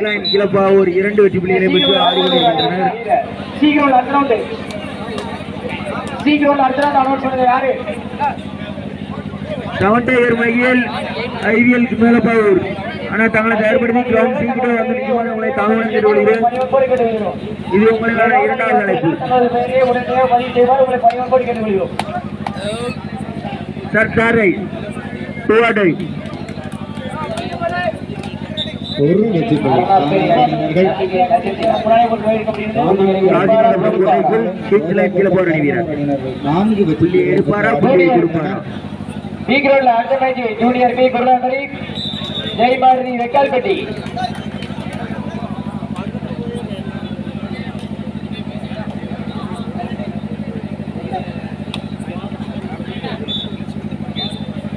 கிங்ஸ்லைன் கிளப்பாவூர் இரண்டு வெற்றி புள்ளிகளை பெற்று சீக்கிரம் அடுத்த ரவுண்டு சீக்கிரம் அடுத்த ரவுண்ட் அனௌன்ஸ் பண்ணுங்க யாரு? செவன் டைகர் மையல் ஐவிஎல் மேலப்பாவூர் ஆனா தங்களை தயார்படுத்தி கிரவுண்ட் சீக்கிரம் வந்து நிச்சயமாக உங்களை இது உங்களுக்கான இரண்டாவது அழைப்பு. சார் சாரை டூவாடை ஒரு வெற்றி புள்ளி நான்கு வெற்றி எடுப்பாரா கொடுப்பாரா? பி அடுத்த மேட்ச் ஜூனியர் பி குருநாதரி ஜெயபாரதி வெக்கால்பட்டி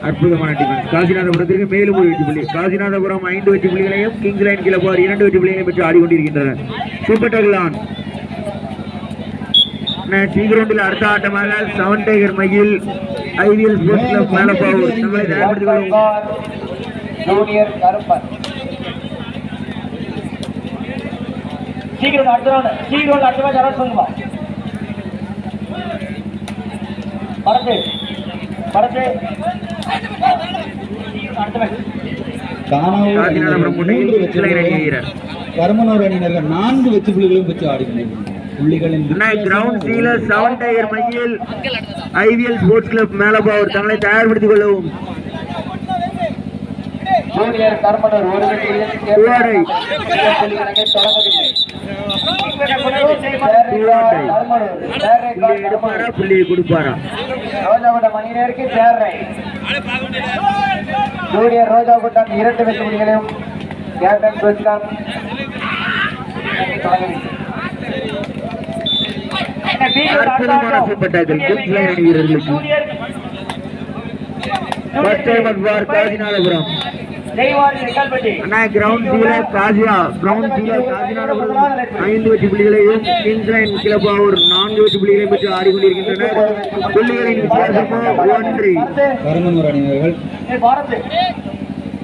அற்புதமான டிஃபென்ஸ் காசிநாதபுரத்திற்கு மேலும் ஒரு வெற்றி புள்ளி. காசிநாதபுரம் ஐந்து வெற்றி புள்ளிகளையும் கிங்ஸ் லைன் கிளப்பார் இரண்டு வெற்றி புள்ளிகளையும் பெற்று ஆடிக்கொண்டிருக்கின்றனர். சூப்பர் டக்லான் சீக்கிரத்தில் அடுத்த ஆட்டமாக செவன் டைகர் மகில் ஐவிஎல் ஸ்போர்ட்ஸ் கிளப் மேலப்பாவூர் தங்களை தயார்படுத்திக் கொள்ளும் சீக்கிரம் அடுத்த சீக்கிரம் அடுத்த மேட்ச் அனௌன்ஸ் பண்ணுமா? பரத்து பரத்து கருமனூர் அணியினர்கள் நான்கு வெற்றி புள்ளிகளும் பெற்று மகில் ஐவிஎல் ஸ்போர்ட்ஸ் கிளப் மேலப்பாவூர் தங்களை தயார்படுத்திக் கொள்ளவும். ஒரு புள்ளியை கொடுப்பாரா? ரோஜாகுட்ட மணிநேருக்கு சேர்ரை ஜூனியர் ரோஜாகுட்டம் இரண்டு வெற்றி புள்ளிகளையும் கேப்டன் சுஷ்காந்த் அற்புதமான அணி வீரர்களுக்கு. ஃபர்ஸ்ட் டைம் காசிநாதபுரம் அண்ணா கிரவுண்ட் சீலர் காசியா கிரவுண்ட் சீலர் காசிநாதபுரம் ஐந்து வெற்றி புள்ளிகளையும் கிங்ஸ் லைன் கிளப்பாவூர் நான்கு வெற்றி புள்ளிகளையும் பெற்று ஆடிக்கொண்டிருக்கின்றனர் புள்ளிகளின் வித்தியாசமோ ஒன்று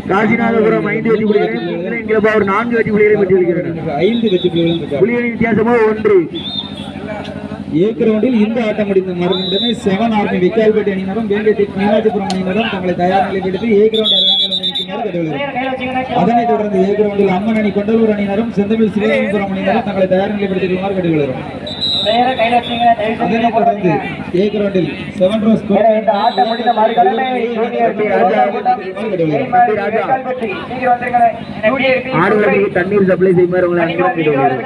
காசிநாதபுரம் ஐந்து வெற்றி புள்ளிகளையும் லைன் கிளப்பாவூர் நான்கு வெற்றி புள்ளிகளையும் பெற்றிருக்கின்றனர் ஐந்து வெற்றி புள்ளிகளின் வித்தியாசமோ ஒன்று ஏ கிரவுண்டில் இந்த ஆட்டம் முடிந்த மறுமுடனே செவன் ஆர்மி விக்கால்பேட்டை அணியினரும் வேங்கை மீனாட்சிபுரம் அணியினரும் தங்களை தயார் நிலைப்படுத்தி ஏ கிரவுண்ட் அருகாமையில் வந்து நிற்குமாறு கேட்டுக்கொள்கிறோம் அதனைத் தொடர்ந்து ஏ கிரவுண்டில் அம்மன் அணி கொண்டலூர் அணியினரும் செந்தமிழ் சிவகங்கபுரம் அணியினரும் தங்களை தயார் நிலைப்படுத்திக் கொள்ளுமாறு கேட்டுக்கொள்கிறோம் அதனைத் தொடர்ந்து ஏ கிரவுண்டில் செவன் ரோஸ் ஆடுகளுக்கு தண்ணீர் சப்ளை செய்யுமாறு உங்களை அன்புடன் கேட்டுக்கொள்கிறேன்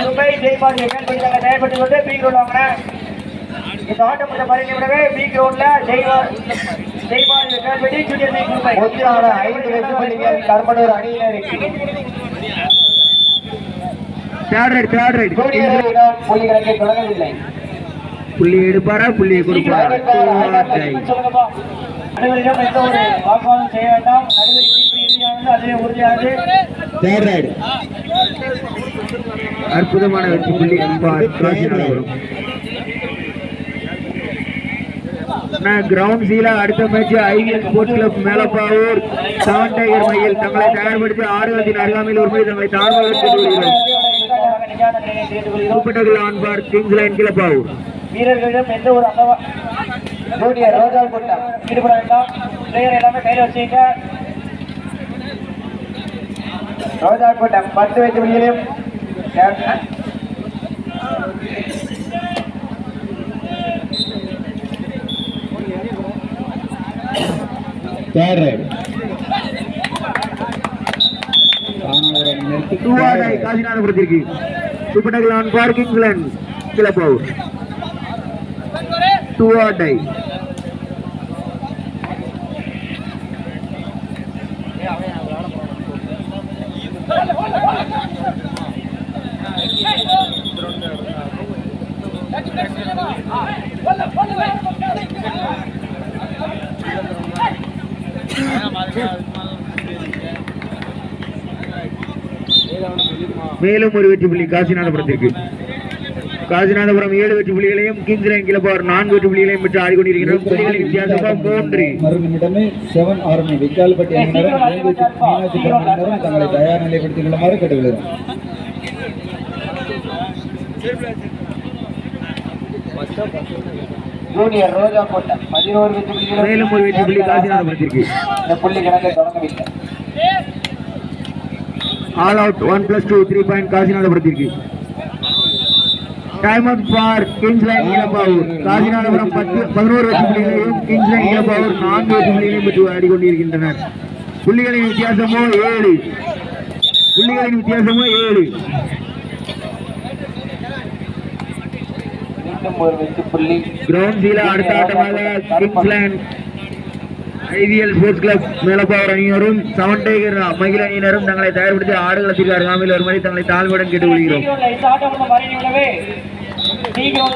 மும்பை ஜெய்பால் மேற்படுத்தாங்க தயார்பட்டு கொண்டு பி கிரவுண்ட் வாங்கின இந்த ஆட்டம் முடிந்த மறுநிமிடமே பி கிரவுண்ட்ல ஜெய்பால் மொத்தமான ஐந்து வெற்றி புள்ளிகள் கருப்பனூர் அணியினருக்கு. ஜூனியரிடம் புள்ளிகளுக்கு தொடங்கவில்லை. புள்ளி எடுப்பாரா? புள்ளியை கொடுப்பாரா? சொல்லுங்கப்பா. நடுவரிடம் எந்த ஒரு வாக்குவாதம் செய்ய வேண்டாம். நடுவரி தீர்ப்பு இறுதியானது அதுவே உறுதியானது. தேர்ட் ரைடு அற்புதமான வெற்றி புள்ளி கிரவுண்ட் சீலா அடுத்த match IVL sports club Melapavoor. Seven tiger மையில் தங்களை தயார்படுத்தி ஆர்வத்தின் அருகாமையில் ஒரு முறை தங்களை தாழ்வாக ஆன்பார் கிங்ஸ் லைன் கிளப்பாவூர் வீரர்களிடம் எந்த ஒரு அசவா ஜூனியர் ரோஜா கூட்டம் ஈடுபட வேண்டாம். பிளேயர் எல்லாமே கையில் வச்சுக்க ரோஜா கூட்டம் பத்து வயசு முடியலையும் தேர்ட் ரைடு காணாவூர் அணியினருக்கு டூவாடாய் காசிநாதபுரத்திற்கு சூப்பர் ஆன்பார் கிங்ஸ் லைன் கிளப்பாவூர் டூவாடாய் மேலும் ஒரு வெற்றி புள்ளி காசிநாதபுரத்திற்கு. காசிநாதபுரம் ஏழு வெற்றி புள்ளிகளையும் கிங்ஸ் லைன் கிளப்பவர் நான்கு வெற்றி புள்ளிகளையும் பெற்று ஆடிக்கொண்டிருக்கிறார் புள்ளிகளின் வித்தியாசமாக மூன்று. மறுநிமிடமே செவன் ஆர்மி விக்கால்பட்டி அணியினரும் வேங்கை மீனாட்சிபுரம் அணியினரும் தங்களை தயார் நிலைப்படுத்திக் கொள்ளுமாறு கேட்டுக்கொள்கிறோம். ஜூனியர் ரோஜா கோட்டை. பதினோரு வெற்றி புள்ளிகளும் மேலும் ஒரு வெற்றி புள்ளி காசிநாதபுரத்திற்கு. இந்த புள்ளி கணக்கை தொடங்கவில்லை. All out one plus two three point காசிநாதபுரத்திற்கு time out for kings line Ilampavoor Kasinathapuram பத்து பதினோரு வெற்றி புள்ளிகளையும் கிங்ஸ் லைன் இளம்பாவூர் நான்கு வெற்றி புள்ளிகளையும் பெற்று ஆடிக்கொண்டிருக்கின்றனர். புள்ளிகளின் வித்தியாசமோ ஏழு. புள்ளிகளின் வித்தியாசமோ ஏழு. கிரவுண்ட் சீல அடுத்த ஆட்டமாக kings line IVL sports club Melapavoor அணியினரும் செவன் டேகர் மகிழ அணியினரும் தங்களை தயார்படுத்தி ஆடுகளத்திற்கு அருகாமையில் வருமாறு தங்களை தாழ்வுடன் கேட்டுக்கொள்கிறோம். சீக்கிரம்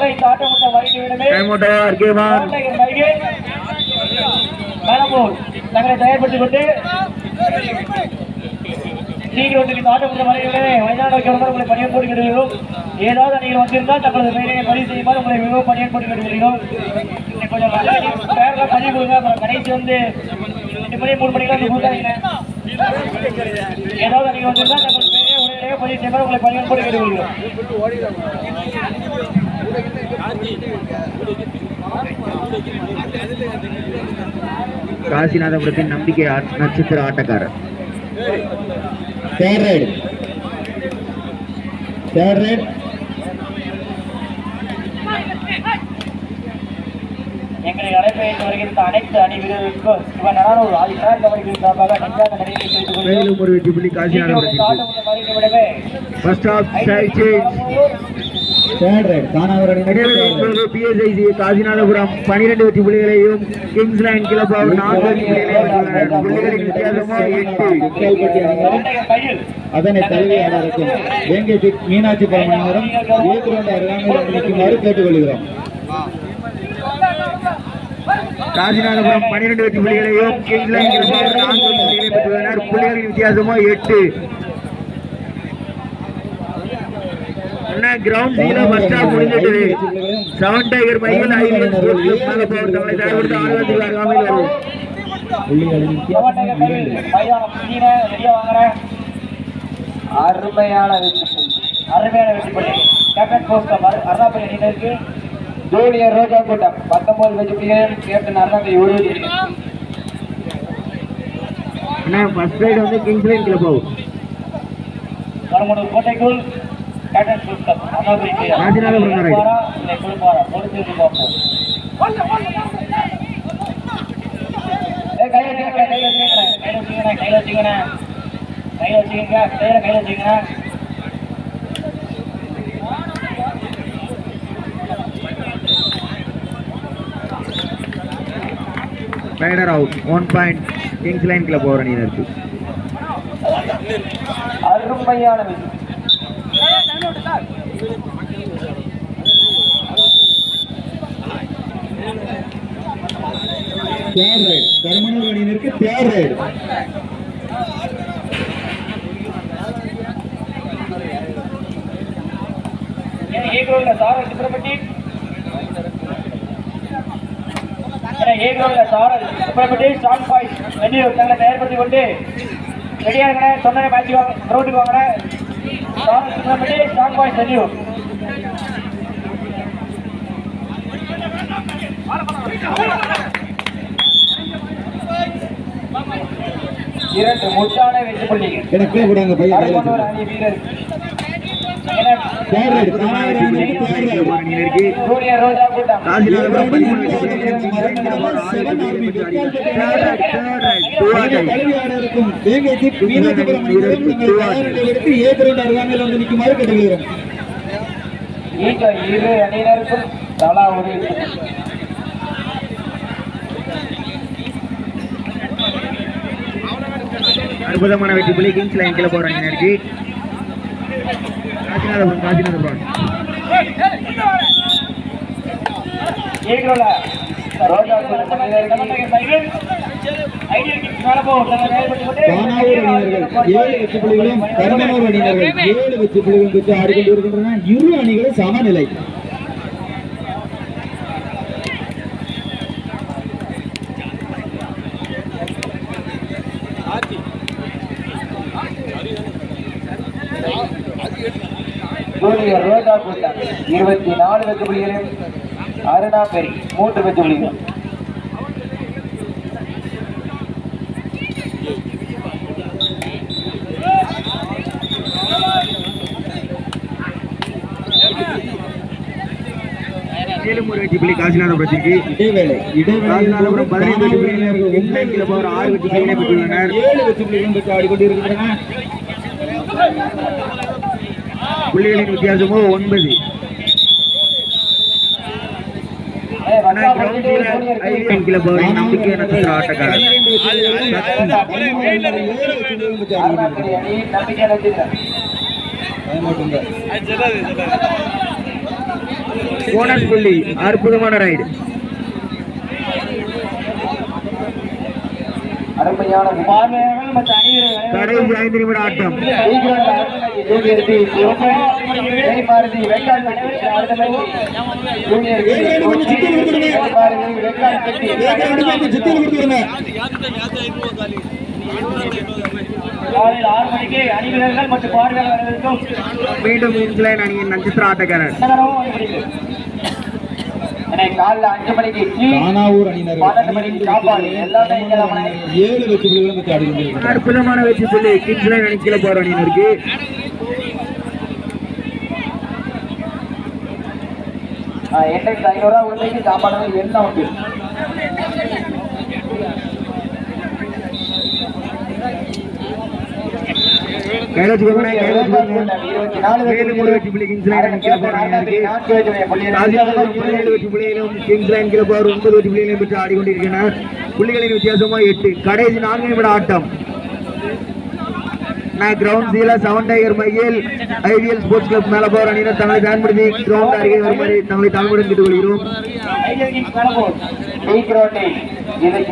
தங்களை தயார்படுத்திக் கொண்டு சீக்கிரம் இந்த ஆட்டம் வந்து வரைந்து விடவே மைதான வைக்கிறவங்க உங்களை பணியம் போட்டு கேட்டுக்கிறோம் ஏதாவது நீங்கள் வந்திருந்தால் தங்களது பெயரை பதிவு செய்யுமாறு உங்களை மிகவும் பணியம் போட்டு கேட்டுக்கிறோம் இன்னைக்கு கொஞ்சம் பேரில் பதிவு கொடுங்க. அப்புறம் கடைசி வந்து ரெண்டு மணி மூணு மணிக்கெல்லாம் வந்து கொடுத்தாங்க ஏதாவது நீங்கள் வந்திருந்தால் தங்களது பெயரை உடனடியாக பதிவு செய்யுமாறு உங்களை பணியம் போட்டு கேட்டுக்கிறோம் காசிநாதபுரத்தின் நம்பிக்கை நட்சத்திர ஆட்டக்காரர். தேர்ட் ரைட் எங்களை அழைப்பதற்கு வருகின்ற அனைத்து அணி வீரர்களுக்கும் இவன் ஒரு ஆதிசார் கபடிகளின் சார்பாக நன்றாக நடிகை செய்து கொள்கிறோம் மேலும் ஒரு வெற்றி புள்ளி காசிநாதபுரத்திற்கு first half change third raid Thanavur அணியினர் பிஎஸ்ஐசி காசிநாதபுரம் பனிரெண்டு வெற்றி புள்ளிகளையும் கிங்ஸ் லைன் கிளப்பாவர் நான்கு வெற்றி புள்ளிகளையும் பெற்றுள்ளனர். புள்ளிகளின் வித்தியாசமோ எட்டு. விக்கால்பட்டி அணியினரும் கையில் அதனை தழுவி ஆட இருக்கும் வேங்கை தி- மீனாட்சிபுரம் அணியினரும் ஏ கிரவுண்ட் அருகாமையில் நிற்குமாறு கேட்டுக்கொள்கிறோம். காசிநாதபுரம் பனிரெண்டு வெற்றி புள்ளிகளையும் கிங்ஸ் லைன் கிளப்பாவர் நான்கு பெற்றுள்ளனர் புள்ளிகளின் வித்தியாசமோ எட்டு. Anna ground zero first half முடிந்துட்டது seven tiger மையில் கிளப் மேலப்பாவர் தங்களை தயார்படுத்த ஆடுகளத்தில் அருகாமையில் வரும் அருமையான வெற்றி அருமையான வெற்றி புள்ளி கேப்டன் போஸ்ட் அருணாபுரி அணியினருக்கு ஜூனியர் ரோஜா கூட்டம். பத்தொன்பது வெற்றி புள்ளிகள் கேப்டன் அருணாபுரி உருவி அண்ணா ஃபர்ஸ்ட் ரைடு வந்து கிங்ஸ் லைன் கிளப்பாவும் கருமனூர் கோட்டைக்குள் கேப்டன் போஸ்ட் அருணாபுரி ராஜநாதபுரம் இல்லை கொடுப்பாரா பொறுத்து பார்ப்போம் ஏய், வச்சுக்கங்க, வச்சுக்கங்க, வச்சுக்கங்க, வச்சுக்கங்க. வச்சுக்கங்க. Raider out one point kings line கிளப்பாவர் அணியினருக்கு அருமையான வெற்றி. தேர்ட் ரைட் கருமனூர் அணியினருக்கு தேர்ட் ரைட் ஏன் ஏ ஸ்ட்ராங் தங்களை தயார்படுத்திக் கொண்டு ரெடியா இருக்கணே சொன்ன மேட்ச் வாங்க இரண்டு முட்டான வெற்றி புள்ளிகள் எனக்கு கீழே போடுங்க பையன். அணி வீரர். ஜூனியர் ரோஜா கூட்டம். காசிநாதபுரம் வேங்கை மீனாட்சிபுரம் நிலைப்படுத்தி ஏ கிரவுண்ட் அருகாமையில் வந்து நிற்குமாறு கேட்டுக்கொள்கிறோம் இங்க இரு அணியினருக்கும் தலா ஒரு அற்புதமான வெற்றி புள்ளி கிங்ஸ் லைன் கிளப்பாவர் அணியினருக்கு. காசிநாதபுரம் காசிநாதபுரம். ஏகோல ரோஜா தானாவூர் ஏழு வெற்றி புள்ளிகளும் கருமனூர் அணியினர்கள் ஏழு வெற்றி புள்ளிகளும் பெற்று ஆடிக்கொண்டிருக்கின்றன. இரு அணிகளும் சமநிலை. இருபத்தி நாலு வெற்றி புள்ளிகளும் அருணா பெரி மூன்று வெற்றி புள்ளிகளும் வெற்றி புள்ளி காசிநாதபுரத்திற்கு இடைவேளை காசிநாதபுரம் பதினைந்து புள்ளிகள் இங்கிலாந்து கிளப்பவர் ஆறு வெற்றி புள்ளிகளை பெற்றுள்ளனர் ஏழு வெற்றி புள்ளிகளும் பெற்று ஆடிக்கொண்டிருக்கின்றன புள்ளிகளின் வித்தியாசமோ ஒன்பது நம்பிக்கை நட்சத்திர ஆட்டக்காரர் போனஸ் புள்ளி அற்புதமான ரைடு கடைசி ஐந்து நிமிட ஆட்டம். மீண்டும் இங்கிலாந்து அணியின் நட்சத்திர ஆட்டக்காரர். காலைல அஞ்சு மணிக்கு டீ, தானாவூர் அணியினர் பன்னெண்டு மணிக்கு சாப்பாடு. எல்லாமே. ஏழு வெற்றி புள்ளிகளும் பெற்று அற்புதமான வெற்றி புள்ளி. கிங்ஸ்லைன் அணி கிளப்பவர் அணியினருக்கு. ஆ, எண்ணெய்க்கு ஐநூறு ரூபா உருளைக்கு சாப்பாடு என்ன உண்டு கைலாஜ் கோகனை கைலாஜ் கோகனை இருபத்தி நாலு மேலும் ஒரு வெற்றி புள்ளி கிங்ஸ்லைன் அணி கிளப்பவர் அணியினருக்கு ராஜ்யாதவர் பதினேழு வெற்றி புள்ளிகளும் கிங்ஸ்லைன் கிளப்பவர் ஒன்பது வெற்றி புள்ளிகளையும் பெற்று ஆடிக்கொண்டிருக்கிறார் புள்ளிகளின் வித்தியாசமா எட்டு. கடைசி நான்கு நிமிட ஆட்டம். நான் கிரவுண்ட் சீல செவன் டைகர் மையில் ஐவிஎல் ஸ்போர்ட்ஸ் கிளப் மேலப்போர் அணியினர் தங்களை பயன்படுத்தி கிரவுண்ட் அருகே வருமாறு தங்களை தாழ்வுடன் கேட்டுக்கொள்கிறோம்.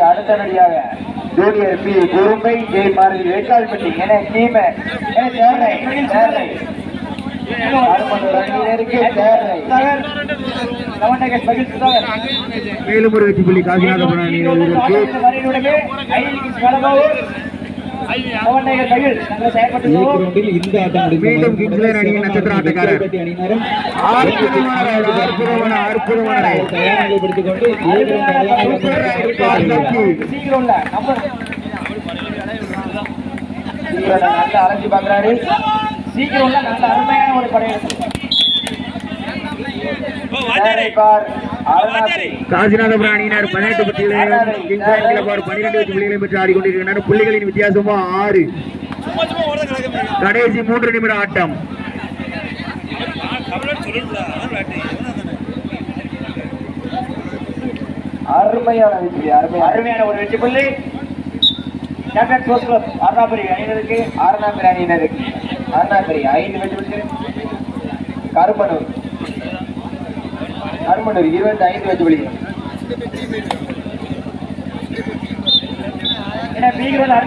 அடுத்தபடியாக ஜூனியர் பி குறும்பை ஜெய் மாரதி வேட்கால்பட்டி என டீம் அணியினருக்கு தேர்லை மேலும் ஒரு வெற்றி புள்ளி காசிநாதபுரம் இந்த ஆட்டம் மீண்டும் கிங்ஸ்லைன் அணியின் நட்சத்திர ஆட்டக்காரர். அற்புதமான அற்புதமான கொண்டு அரைஞ்சு பாக்குறாரு சீக்கிரம் நல்ல அருமையான ஒரு படையெடுப்பு. காசிநாதபுரம் அணியினர் பதினெட்டு கிளப்பார் பன்னிரெண்டு புள்ளிகளையும் பெற்று ஆடிக்கொண்டிருக்கின்றனர் புள்ளிகளின் வித்தியாசமோ ஆறு. கடைசி மூன்று நிமிட ஆட்டம். அருமையான வெற்றி அருமை அருமையான ஒரு வெற்றி புள்ளி. கேப்டன் ஸ்போர்ட்ஸ் கிளப் அருணாபுரி அணியினருக்கு அருணாபுரி அணியினருக்கு அருணாபுரி ஐந்து வெற்றி புள்ளிகள். கருமனூர் கருமனூர் இருபத்தி ஐந்து வெற்றி புள்ளிகள்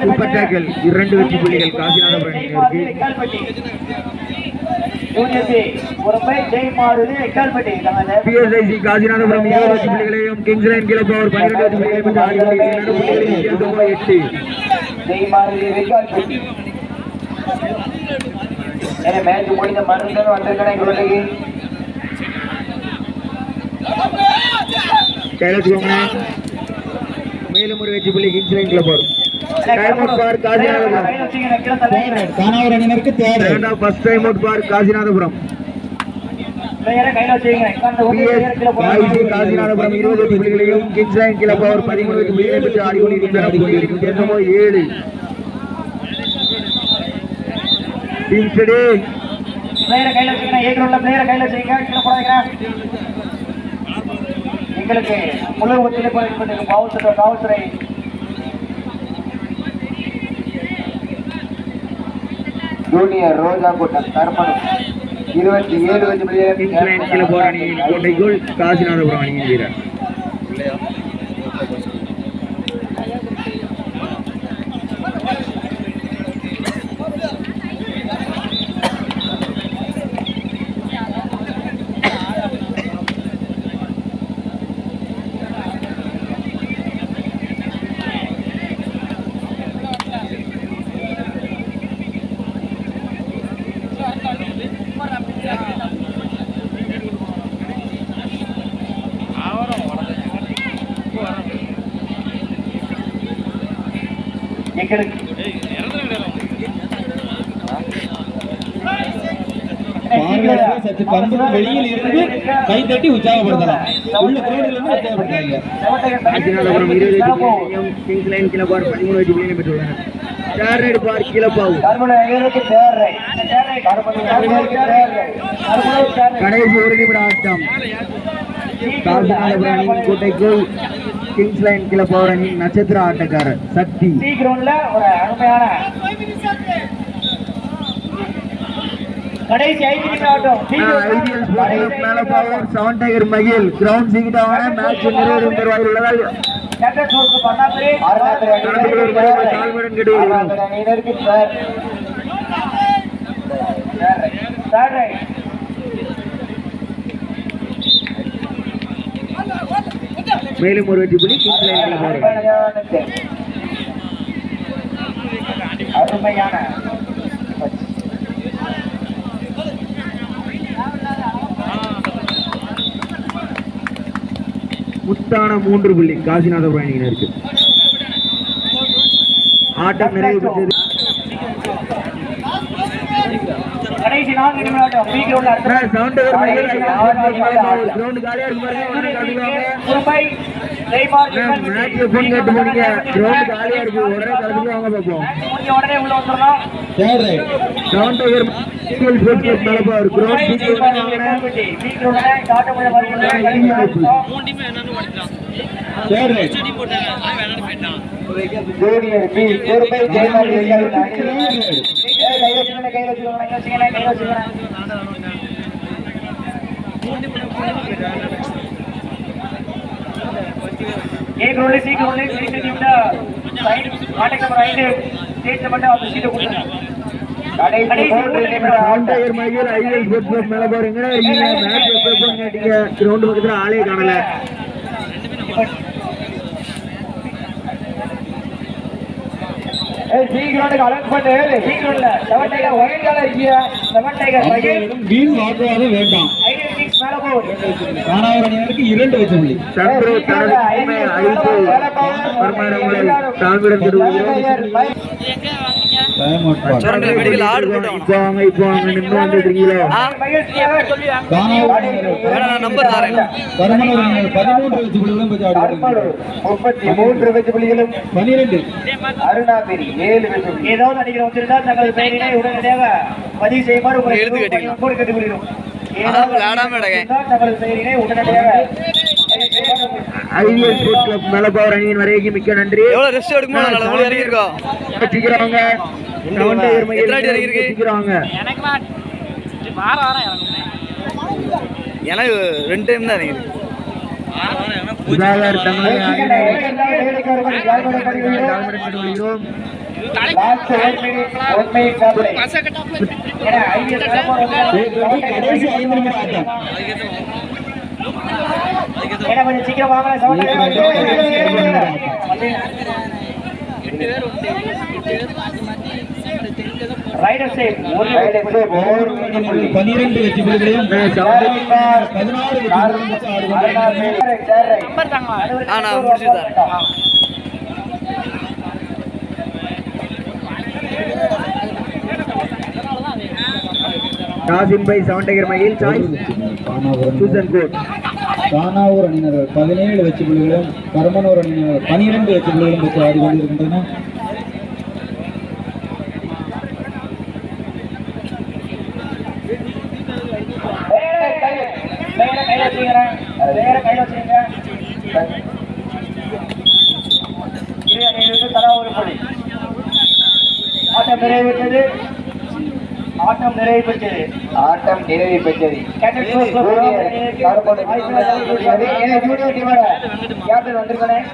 சூப்பர் டேக்கிள் இரண்டு வெற்றி புள்ளிகள் காசிநாதபுரம் இருபது வெற்றி புள்ளிகளையும் கிங்ஸ்லைன் கிளப்பார் பன்னிரெண்டு வெற்றி புள்ளிகளையும் எட்டு. மேட்ச் முடிந்த மறுநாள் வந்திருக்கிறேன் கோமனே மேலும் ஒரு வெற்றி புள்ளி கிங்ஸ்லைன் கிளப்பார் time out for Kasinathapuram. Thanavur அணியினருக்கு தேவை. Second half first time out for Kasinathapuram. இருபது வெற்றி புள்ளிகளையும் கிங்ஸ்லைன் கிளப்பார் பதிமூணு வெற்றி புள்ளிகளையும் பெற்று ஆடிக்கொண்டிருக்கின்றனர் புள்ளிகளின் வித்தியாசமோ ஏழு. டீம் ஸ்டடி எங்களுக்கு முழு ஒத்துழைப்பு அளிப்பதற்கு காவல்துறை காவல்துறை. ஜூனியர் ரோஜா கூட்டம் கருப்பணம் இருபத்தி ஏழு கோட்டைக்குள் காசிநாதபுரம் அணியின் வீரர். பார்வையாளர்கள் சற்று பந்து வெளியில் இருந்து கை தட்டி உற்சாகப்படுத்தலாம். உள்ள கிரௌண்டில் இருந்து உற்சாகப்படுத்தாங்க கிங்ஸ் கருமலை ஐயருக்கு தேர்ரை கருமலை தேர்ரை கடைசி ஒரு நிமிட ஆட்டம். காசிநாதபுரம் அணியின் கோட்டைக்குள் கிங்ஸ் லைன் கிளப்பாவர் அணியின் நட்சத்திர ஆட்டக்காரர் சக்தி. கிரவுண்ட்ல ஒரு அருமையான கடைசி ஐந்து ஆட்டம் மேல பவர் செவன் டைகர் மகிழ் கிரவுண்ட் சீக்கிட்டாக மேட்ச் நிறைவேறும் தருவாயில் உள்ளதால் மேலும் ஒரு வெற்றி புள்ளி அருமையான முத்தான மூன்று புள்ளி. காசிநாதபுரம் அணியினருக்கு ஆட்டம் நிறைவு பெற்றது. கடைசி एक रोले सी रोले सी से निम्न side contact number 5 state number அந்த சீட் கொடுங்க கடைசி மூன்று நிமிடம் செவன் ஆட்டம் tiger Michael IPL sports club மேல பவர் எங்கடா இருக்கீங்க மேட்ச் எப்போ எப்போன்னு கேட்டீங்க கிரவுண்ட் பக்கத்துல ஆளே காணல ஏய் சி கிரவுண்டுக்கு அலர்ட் பண்ணு சி கிரவுண்ட்ல செவன் டைகர் ஒயிட் கலர் இருக்கியா செவன் டைகர் மைக்கேல் வீண் வாக்குவாதம் வேண்டாம் ஐடியல் கிங்ஸ் மேல போகுது காணாவர் அணியினருக்கு இரண்டு வெற்றி புள்ளி சந்திரு தனது உண்மை அழித்து வருமானங்களை தாழ்விடம் பெறுகிறோம் முப்பத்தி மூன்று வெற்றி புள்ளிகளும் பனிரெண்டு அருணாபேரி ஏழு வெற்றி புள்ளி. ஏதாவது அடிக்கிற வச்சிருந்தா தங்களது பெயரினை உடனடியாக பதிவு செய்யுமாறு உங்களை எழுந்து விளையாடாம உடனடியாக ஐபிஎல் ஸ்போர்ட்ஸ் கிளப் மேலப்பவர் அணியின் வரைக்கும் மிக்க நன்றி. எவ்வளவு ரெஸ்ட் எடுக்குமோ நாங்கள் அவ்வளோ இறங்கியிருக்கோம் வச்சுக்கிறாங்க செவன் டைகர் மைக்கேல் எத்தனை அடி இறங்கியிருக்கு? வச்சுக்கிறாங்க எனக்கு ரெண்டு டைம் தான் சுதாகர் கடைசி ஐந்து நிமிடம் ஆட்டம் ஏன்னா, கொஞ்சம் சீக்கிரம் வாங்க. பனிரெண்டு வெற்றி புள்ளிகளையும் பதினாறு. காசிம் பை செவன் டைகர் மைக்கேல் சாய்ஸ் சூசன் கோட் தானாவூர் அணியினர்கள் பதினேழு வெற்றி புள்ளிகளும் பரமனூர் அணியினர் பனிரெண்டு வெற்றி புள்ளிகளும் பெற்று ஆடி கொண்டிருக்கின்றன ஆட்டம் நிறைவு பெற்றது. ஆட்டம் நிறைவு பெற்றது. நிறைவு பெற்றது. கேப்டன் வந்திருக்கேன்